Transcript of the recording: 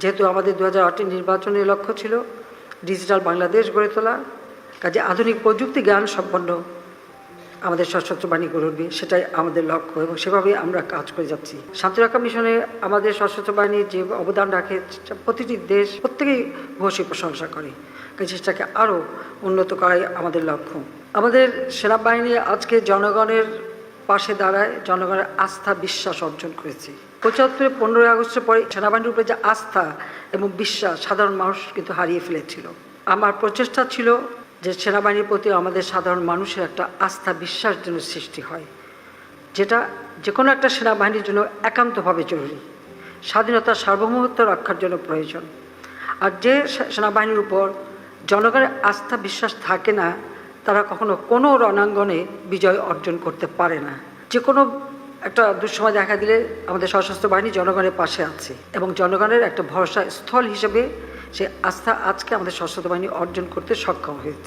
যেহেতু আমাদের দু হাজার নির্বাচনের লক্ষ্য ছিল ডিজিটাল বাংলাদেশ গড়ে তোলা, কাজে আধুনিক প্রযুক্তি জ্ঞান সম্পন্ন আমাদের সশস্ত্র বাহিনী গড়ে উঠবে, সেটাই আমাদের লক্ষ্য এবং সেভাবেই আমরা কাজ করে যাচ্ছি। শান্তিরক্ষা মিশনে আমাদের সশস্ত্র বাহিনী যে অবদান রাখে প্রতিটি দেশ প্রত্যেকেই ভূয়সী প্রশংসা করে সেটাকে আরও উন্নত করাই আমাদের লক্ষ্য। আমাদের সেনাবাহিনী আজকে জনগণের পাশে দাঁড়ায় জনগণের আস্থা, বিশ্বাস অর্জন করেছে। পঁচাত্তরে পনেরোই আগস্টের পরে সেনাবাহিনীর উপরে যে আস্থা এবং বিশ্বাস, সাধারণ মানুষ কিন্তু হারিয়ে ফেলেছিল। আমার প্রচেষ্টা ছিল যে সেনাবাহিনীর প্রতি আমাদের সাধারণ মানুষের একটা আস্থা, বিশ্বাস যেন সৃষ্টি হয়, যেটা যে কোনো একটা সেনাবাহিনীর জন্য একান্তভাবে জরুরি। স্বাধীনতা, সার্বভৌমত্ব রক্ষার জন্য প্রয়োজন। আর যে সেনাবাহিনীর উপর জনগণের আস্থা, বিশ্বাস থাকে না তারা কখনো কোনো রণাঙ্গনে বিজয় অর্জন করতে পারে না। যে কোনো একটা দুঃসময় দেখা দিলে আমাদের সশস্ত্র বাহিনী জনগণের পাশে আছে এবং জনগণের একটা ভরসা স্থল হিসেবে সে আস্থা আজকে আমাদের সশস্ত্র বাহিনী অর্জন করতে সক্ষম হয়েছে।